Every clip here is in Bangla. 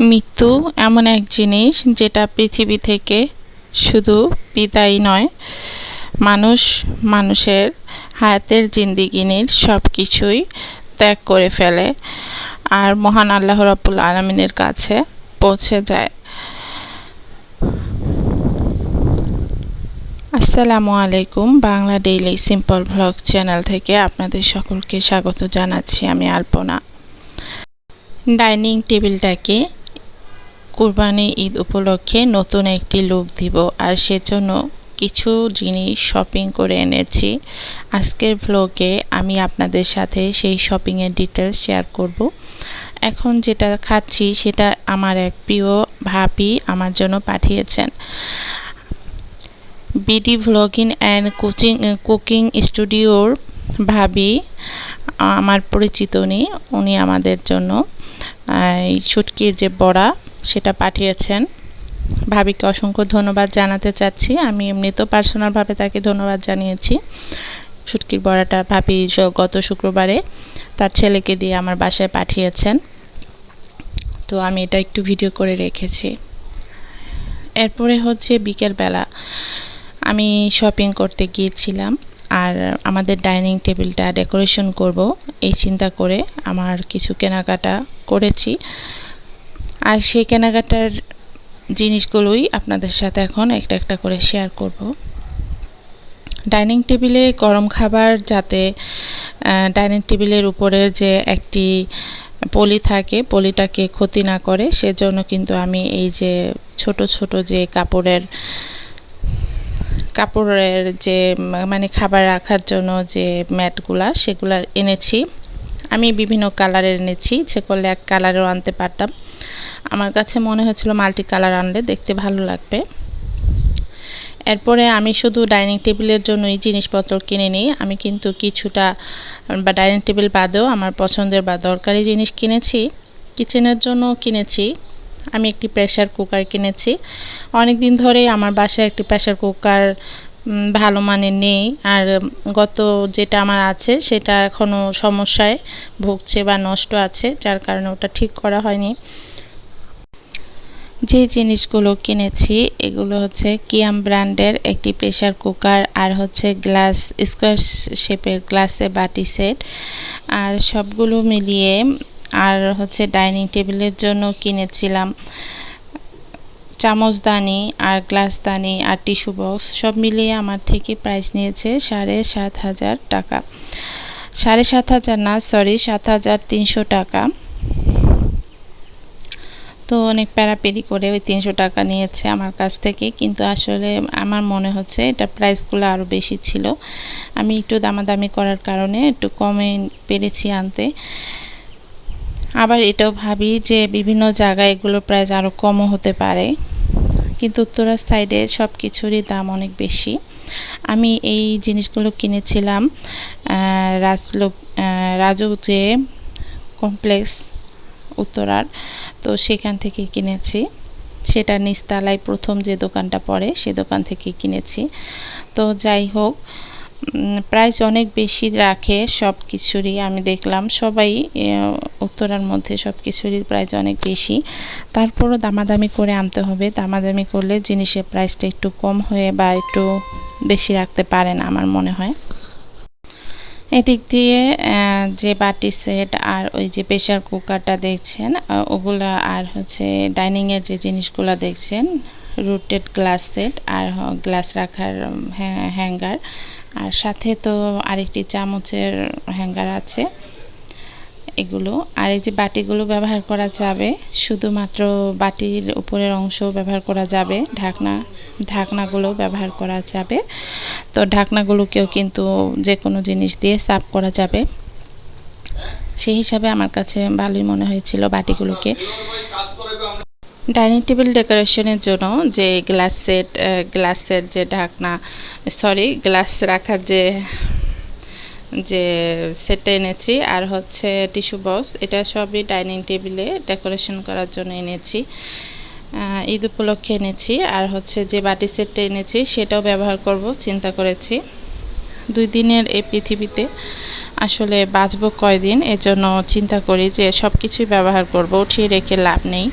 মৃত্যু এমন এক জিনিস যেটা পৃথিবী থেকে শুধু বিদায় নয়, মানুষ মানুষের হায়াতের জিন্দিগিনির সব কিছুই ত্যাগ করে ফেলে আর মহান আল্লাহ রাব্বুল আলমিনের কাছে পৌঁছে যায়। আসসালামু আলাইকুম, Bangla daily simple vlog channel থেকে আপনাদের সকলকে স্বাগত জানাচ্ছি আমি আলপনা। ডাইনিং টেবিলটাকে কুরবানি ঈদ উপলক্ষে নতুন একটি লুক দিব, আর সেজন্য কিছু জিনিস শপিং করে এনেছি। আজকের ভ্লগে আমি আপনাদের সাথে সেই শপিংয়ের ডিটেলস শেয়ার করব। এখন যেটা খাচ্ছি সেটা আমার এক প্রিয় ভাবি আমার জন্য পাঠিয়েছেন। BD vlogging and coaching cooking স্টুডিওর ভাবি, আমার পরিচিত উনি উনি আমাদের জন্য এই ছুটকির যে বড়া সেটা পাঠিয়েছেন। ভাবিকে অসংখ্য ধন্যবাদ জানাতে চাচ্ছি। আমি এমনিতেও পার্সোনালভাবে তাকে ধন্যবাদ জানিয়েছি। ছুটকির বড়াটা ভাবি গত শুক্রবারে তার ছেলেকে দিয়ে আমার বাসায় পাঠিয়েছেন। তো আমি এটা একটু ভিডিও করে রেখেছি। এরপরে হচ্ছে বিকেলবেলা আমি শপিং করতে গিয়েছিলাম আর আমাদের ডাইনিং টেবিলটা ডেকোরেশন করব, এই চিন্তা করে আমার কিছু কেনাকাটা করেছি। আর সেই কেনাকাটার জিনিসগুলোই আপনাদের সাথে এখন একটা একটা করে শেয়ার করব। ডাইনিং টেবিলে গরম খাবার যাতে ডাইনিং টেবিলের উপরের যে একটি পলি থাকে, পলিটাকে ক্ষতি না করে, সেজন্য কিন্তু আমি এই যে ছোট ছোট যে কাপড়ের কাপড়ের যে মানে খাবার রাখার জন্য যে ম্যাটগুলা, সেগুলো এনেছি। আমি বিভিন্ন কালারের এনেছি, যে করলে এক কালারেও আনতে পারতাম। আমার কাছে মনে হয়েছিল মাল্টি কালার আনলে দেখতে ভালো লাগবে। এরপরে আমি শুধু ডাইনিং টেবিলের জন্যই জিনিসপত্র কিনে নিই। আমি কিন্তু কিছুটা বা ডাইনিং টেবিল বাদেও আমার পছন্দের বা দরকারি জিনিস কিনেছি। কিচেনের জন্য কিনেছি। আমি একটি প্রেশার কুকার কিনেছি। অনেক দিন ধরেই আমার বাসায় একটি প্রেশার কুকার ভালো মানের নেই। আর গত যেটা আমার আছে সেটা এখনও সমস্যায় ভুগছে বা নষ্ট আছে, যার কারণে ওটা ঠিক করা হয়নি। যে জিনিসগুলো কিনেছি, এগুলো হচ্ছে কিয়াম ব্র্যান্ডের একটি প্রেশার কুকার আর হচ্ছে গ্লাস, স্কোয়ার শেপের গ্লাসে বাটি সেট। আর সবগুলো মিলিয়ে আর হচ্ছে ডাইনিং টেবিলের জন্য কিনেছিলাম। চামচদানি আর গ্লাসদানি আর টিস্যু বক্স সব মিলিয়ে আমার থেকে প্রাইস নিয়েছে সাড়ে সাত হাজার টাকা। সাড়ে সাত হাজার না, সরি, সাত হাজার তিনশো টাকা। তো অনেক প্যারাপেরি করে ওই তিনশো টাকা নিয়েছে আমার কাছ থেকে। কিন্তু আসলে আমার মনে হচ্ছে এটা প্রাইসগুলো আরও বেশি ছিল। আমি একটু দামাদামি করার কারণে একটু কমে পেরেছি আনতে। আবার এটাও ভাবি যে বিভিন্ন জায়গায় এগুলোর প্রাইস আরও কমও হতে পারে। কিন্তু উত্তরার সাইডে সব কিছুরই দাম অনেক বেশি। আমি এই জিনিসগুলো কিনেছিলাম রাজলোক রাজু যে কমপ্লেক্স উত্তরার। তো সেখান থেকে কিনেছি। সেটা নিস্তালায় প্রথম যে দোকানটা পড়ে, সে দোকান থেকে কিনেছি। তো যাই হোক প্রাইস অনেক বেশি রাখে সব কিছুরই আমি দেখলাম। সবাই উত্তরার মধ্যে সব কিছুরই প্রাইস অনেক বেশি। তারপরও দামাদামি করে আনতে হবে। দামাদামি করলে জিনিসের প্রাইসটা একটু কম হয়ে বা একটু বেশি রাখতে পারেন আমার মনে হয়। এদিক দিয়ে যে বাটি সেট আর ওই যে প্রেশার কুকারটা দেখছেন ওগুলা আর হচ্ছে ডাইনিংয়ের যে জিনিসগুলো দেখছেন, রুটেড গ্লাস সেট আর গ্লাস রাখার হ্যাঙ্গার। আর সাথে তো আরেকটি চামচের হ্যাঙ্গার আছে। এগুলো। আর এই যে বাটিগুলো ব্যবহার করা যাবে, শুধুমাত্র বাটির উপরের অংশ ব্যবহার করা যাবে, ঢাকনা, ঢাকনাগুলো ব্যবহার করা যাবে। তো ঢাকনাগুলোকেও কিন্তু যে কোনো জিনিস দিয়ে সাফ করা যাবে। সেই হিসাবে আমার কাছে ভালোই মনে হয়েছিল বাটিগুলোকে। ডাইনিং টেবিল ডেকোরেশনের জন্য যে গ্লাস সেট গ্লাসের যে ঢাকনা সরি গ্লাস রাখার যে যে সেটটা এনেছি, আর হচ্ছে টিস্যু বক্স এটা সবই ডাইনিং টেবিলে ডেকোরেশন করার জন্য এনেছি। ঈদ উপলক্ষে এনেছি, আর হচ্ছে যে বাটি সেটটা এনেছি, সেটাও ব্যবহার করব, চিন্তা করেছি। দুই দিনের এই পৃথিবীতে আসলে বাঁচবো কয়দিন, এজন্য চিন্তা করি যে সব কিছুই ব্যবহার করব, উঠিয়ে রেখে লাভ নেই।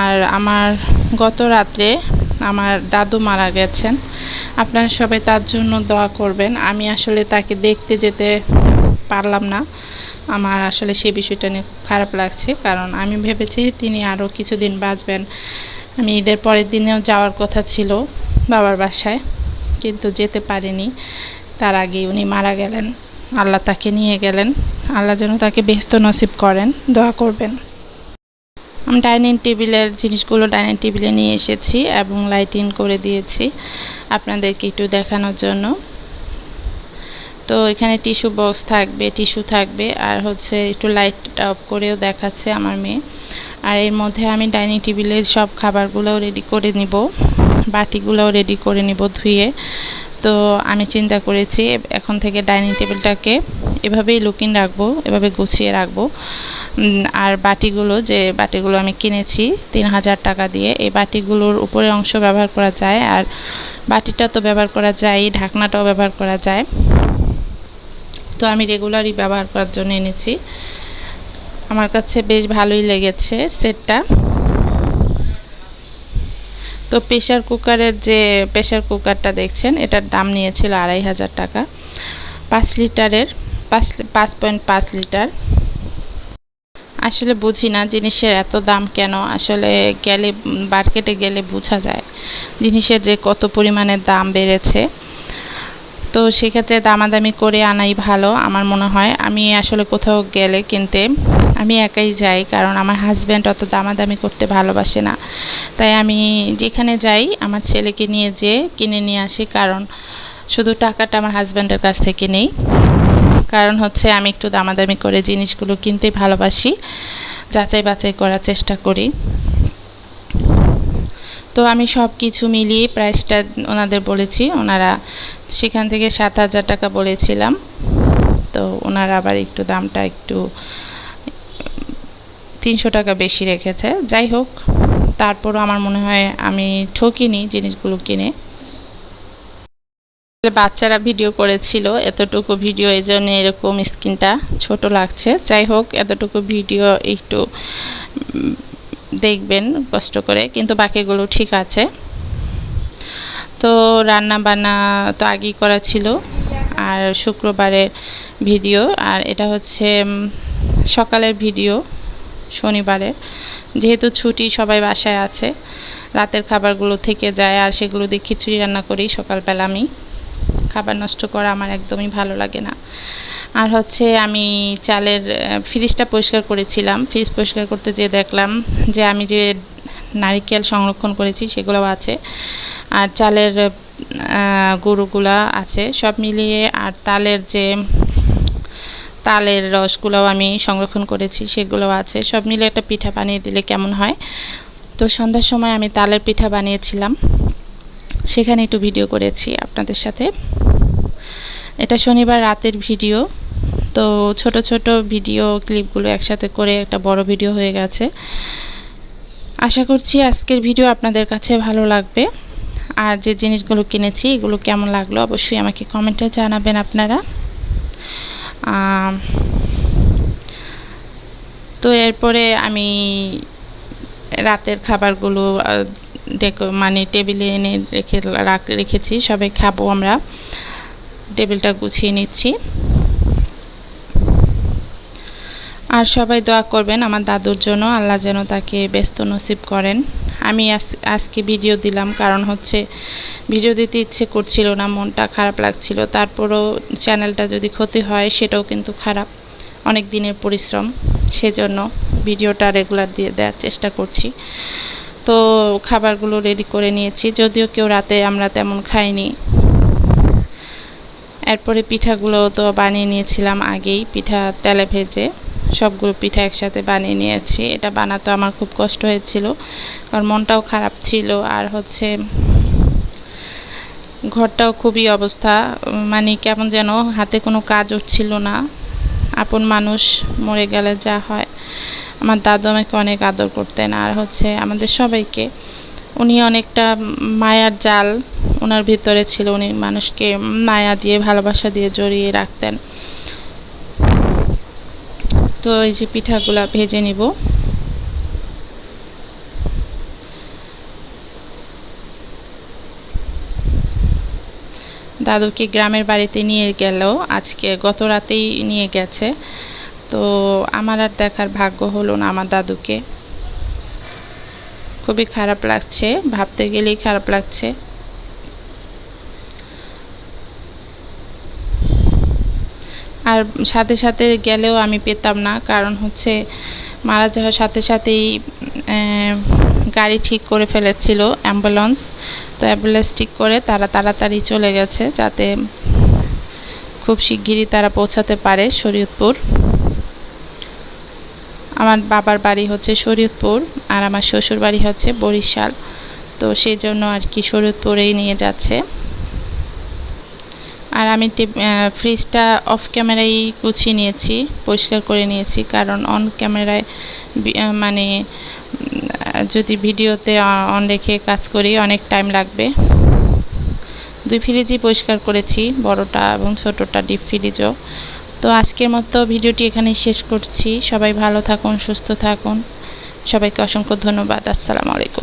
আর আমার গত রাত্রে আমার দাদু মারা গেছেন। আপনারা সবাই তার জন্য দোয়া করবেন। আমি আসলে তাকে দেখতে যেতে পারলাম না। আমার আসলে সেই বিষয়টা নিয়ে খারাপ লাগছে, কারণ আমি ভেবেছি তিনি আরও কিছুদিন বাঁচবেন। আমি ঈদের পরের দিনেও যাওয়ার কথা ছিল বাবার বাসায়, কিন্তু যেতে পারিনি। তার আগে উনি মারা গেলেন। আল্লাহ তাকে নিয়ে গেলেন। আল্লাহ যেন তাকে ব্যস্ত নসিব করেন। দোয়া করবেন। ডাইনিং টেবিলের জিনিসগুলো ডাইনিং টেবিলে নিয়ে এসেছি এবং লাইটিং করে দিয়েছি আপনাদেরকে একটু দেখানোর জন্য। তো এখানে টিস্যু বক্স থাকবে, টিস্যু থাকবে আর হচ্ছে একটু লাইট অফ করেও দেখাচ্ছে আমার মেয়ে। আর এর মধ্যে আমি ডাইনিং টেবিলের সব খাবারগুলোও রেডি করে নিব বাতিগুলোও রেডি করে নিব ধুয়ে। তো আমি চিন্তা করেছি, এখন থেকে ডাইনিং টেবিলটাকে এভাবেই লুকিং রাখব, এভাবে গুছিয়ে রাখব। আর বাটিগুলো, যে বাটিগুলো আমি কিনেছি, তিন হাজার টাকা দিয়ে, এই বাটিগুলোর উপরে অংশ ব্যবহার করা যায়, আর বাটিটা তো ব্যবহার করা যায়, ঢাকনাটাও ব্যবহার করা যায়। তো আমি রেগুলারই ব্যবহার করার জন্য এনেছি। আমার কাছে বেশ ভালোই লেগেছে সেটটা। তো প্রেশার কুকারের যে প্রেশার কুকারটা দেখছেন, এটার দাম নিয়েছিল আড়াই হাজার টাকা। পাঁচ লিটারের, পাঁচ পাঁচ পয়েন্ট পাঁচ লিটার। আসলে বুঝি না জিনিসের এত দাম কেন? আসলে গেলে, মার্কেটে গেলে বোঝা যায় জিনিসের যে কত পরিমাণে দাম বেড়েছে। তো সেক্ষেত্রে দামাদামি করে আনাই ভালো আমার মনে হয়। আমি আসলে কোথাও গেলে কিনতে, আমি একাই যাই কারণ আমার হাজব্যান্ড অত দামাদামি করতে ভালোবাসে না। তাই আমি যেখানে যাই, আমার ছেলেকে নিয়ে যেয়ে কিনে নিয়ে আসি কারণ শুধু টাকাটা আমার হাজব্যান্ডের কাছ থেকে নেই। কারণ হচ্ছে আমি একটু দামাদামি করে জিনিসগুলো কিনতে ভালোবাসি, যাচাই বাছাই করার চেষ্টা করি। তো আমি সব কিছু মিলিয়ে প্রাইসটা ওনাদের বলেছি, ওনারা সেখান থেকে সাত হাজার টাকা বলেছিলাম। তো ওনারা আবার একটু দামটা একটু, তিনশো টাকা বেশি রেখেছে। যাই হোক, তারপরও আমার মনে হয় আমি ঠকিনি জিনিসগুলো কিনে। বাচ্চারা ভিডিও করেছিল, এতটুকু ভিডিও এই জন্য এরকম স্ক্রিনটা ছোট লাগছে। যাই হোক, এতটুকু ভিডিও একটু দেখবেন, কষ্ট করে, কিন্তু বাকিগুলো ঠিক আছে। তো রান্না বান্না তো আগেই করা ছিল, আর শুক্রবারের ভিডিও আর এটা হচ্ছে সকালের ভিডিও শনিবারের যেহেতু ছুটি, সবাই বাসায় আছে, রাতের খাবারগুলো থেকে যায়, আর সেগুলো দিয়ে খিচুড়ি রান্না করি সকালবেলা আমি। খাবার নষ্ট করা আমার একদমই ভালো লাগে না। আর হচ্ছে আমি চালের ফ্রিজটা পরিষ্কার করেছিলাম। ফ্রিজ পরিষ্কার করতে যেয়ে দেখলাম যে আমি যে নারিকেল সংরক্ষণ করেছি সেগুলোও আছে। আর চালের গরুগুলা আছে, সব মিলিয়ে আর তালের যে তালের রসগুলোও আমি সংরক্ষণ করেছি, সেগুলোও আছে। সব মিলে একটা পিঠা বানিয়ে দিলে কেমন হয়? তো সন্ধ্যার সময় আমি তালের পিঠা বানিয়েছিলাম। সেখানে একটু ভিডিও করেছি আপনাদের সাথে। এটা শনিবার রাতের ভিডিও তো ছোট ছোট ভিডিও ক্লিপগুলো একসাথে করে একটা বড় ভিডিও হয়ে গেছে। আশা করছি আজকের ভিডিও আপনাদের কাছে ভালো লাগবে। আর যে জিনিসগুলো কিনেছি, এগুলো কেমন লাগল অবশ্যই আমাকে কমেন্টে জানাবেন আপনারা। তো এরপরে আমি রাতের খাবারগুলো ডেকো মানে টেবিলে এনে রেখে রেখেছি সবাই খাব আমরা। টেবিলটা গুছিয়ে নিচ্ছি। আর সবাই দোয়া করবেন আমার দাদুর জন্য, আল্লাহ যেন তাকে ব্যস্ত নসিব করেন। আমি আজকে ভিডিও দিলাম, কারণ হচ্ছে ভিডিও দিতে ইচ্ছে করছিল না, মনটা খারাপ লাগছিল। তারপরও চ্যানেলটা যদি ক্ষতি হয়, সেটাও কিন্তু খারাপ। অনেক দিনের পরিশ্রম, সেজন্য ভিডিওটা রেগুলার দিয়ে দেওয়ার চেষ্টা করছি। তো খাবারগুলো রেডি করে নিয়েছি, যদিও কেউ রাতে আমরা তেমন খাইনি। এরপরে পিঠাগুলো তো বানিয়ে নিয়েছিলাম আগেই, পিঠা তেলে ভেজে সবগুলো পিঠা একসাথে বানিয়ে নিয়েছি। এটা বানাতে আমার খুব কষ্ট হয়েছিল, কারণ মনটাও খারাপ ছিল আর হচ্ছে ঘরটাও খুবই অবস্থা মানে কেমন যেন হাতে কোনো কাজ উঠছিল না। আপন মানুষ মরে গেলে যা হয়। আমার দাদু আমাকে অনেক আদর করতেন আর হচ্ছে আমাদের সবাইকে। উনি অনেকটা মায়ার জাল ওনার ভিতরে ছিল উনি মানুষকে মায়া দিয়ে, ভালোবাসা দিয়ে জড়িয়ে রাখতেন। তো এই যে পিঠাগুলা ভেজে নিব। দাদুকে গ্রামের বাড়িতে নিয়ে গেল? আজকে গত রাতেই নিয়ে গেছে। তো আমার আর দেখার ভাগ্য হলো না আমার দাদুকে। খুবই খারাপ লাগছে, ভাবতে গেলেই খারাপ লাগছে। আর সাথে সাথে গেলেও আমি পেতাম না, কারণ হচ্ছে মারা যাওয়ার সাথে সাথেই গাড়ি ঠিক করে ফেলেছিল অ্যাম্বুলেন্স। তো অ্যাম্বুলেন্স ঠিক করে তারা তাড়াতাড়ি চলে গেছে যাতে খুব শিগগিরই তারা পৌঁছাতে পারে শরীয়তপুর। আমার বাবার বাড়ি হচ্ছে শরীয়তপুর আর আমার শ্বশুর বাড়ি হচ্ছে বরিশাল। তো সেই জন্য আর কি শরীয়তপুরেই নিয়ে যাচ্ছে। আর আমি ফ্রিজটা অফ ক্যামেরাই গুছিয়ে নিয়েছি, পরিষ্কার করে নিয়েছি। কারণ অন ক্যামেরায় মানে যদি ভিডিওতে অন রেখে কাজ করি, অনেক টাইম লাগবে। দুই ফ্রিজই পরিষ্কার করেছি, বড়টা এবং ছোটোটা ডিপ ফ্রিজও তো আজকের মতো ভিডিওটি এখানে শেষ করছি। সবাই ভালো থাকুন, সুস্থ থাকুন। সবাইকে অসংখ্য ধন্যবাদ। আসসালামু আলাইকুম।